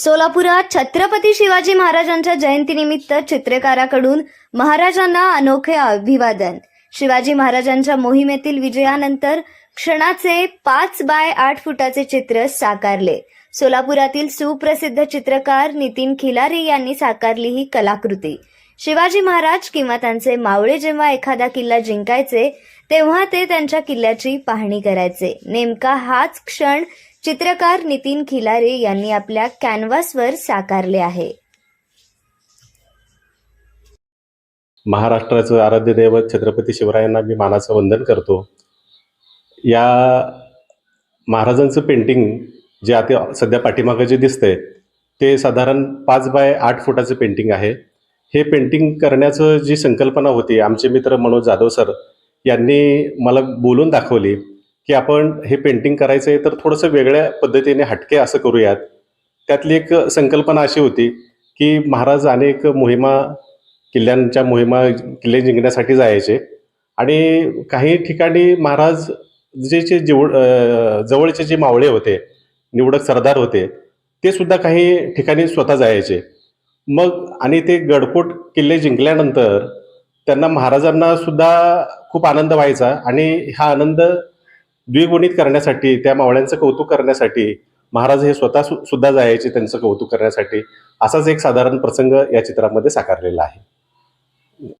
सोलापुरात छत्रपती शिवाजी महाराजांच्या जयंतीनिमित्त चित्रकाराकडून महाराजांना अनोखे अभिवादन. शिवाजी महाराजांच्या मोहिमेतील विजयानंतर क्षणाचे पाच बाय आठ फुटाचे चित्र साकारले. सोलापुरातील सुप्रसिद्ध चित्रकार नितीन खिलारे यांनी साकारली ही कलाकृती. शिवाजी महाराज किंवा त्यांचे मावळे जेव्हा एखादा किल्ला जिंकायचे तेव्हा ते त्यांच्या किल्ल्याची पाहणी करायचे. नेमका हाच क्षण चित्रकार नितीन खिलारे यांनी आपल्या कॅनव्हासवर साकारले आहे. महाराष्ट्राचं आराध्य दैवत छत्रपती शिवरायांना मी मानाचं वंदन करतो. या महाराजांचं पेंटिंग जे आता सध्या पाठीमागं जे दिसतंय ते साधारण पाच बाय आठ फुटाचं पेंटिंग आहे. हे पेंटिंग करण्याचं जी संकल्पना होती आमचे मित्र मनोज जाधव सर यांनी मला बोलून दाखवली की आपण हे पेंटिंग करायचं आहे तर थोडंसं वेगळ्या पद्धतीने हटके असं करूयात. त्यातली एक संकल्पना अशी होती की महाराज अनेक मोहिमा किल्ल्यांच्या मोहिमा किल्ले जिंकण्यासाठी जायचे आणि काही ठिकाणी महाराज जे जे जेवढ जवळचे जे मावळे होते निवडक सरदार होते ते सुद्धा काही ठिकाणी स्वतः जायचे. मग आणि ते गडकोट किल्ले जिंकल्यानंतर त्यांना महाराजांना सुद्धा खूप आनंद व्हायचा. आणि हा आनंद द्विगुणित करण्यासाठी त्या मावळ्यांचं कौतुक करण्यासाठी महाराज हे स्वतः सु- सुद्धा जायचे त्यांचं कौतुक करण्यासाठी असाच एक साधारण प्रसंग या चित्रामध्ये साकारलेला आहे.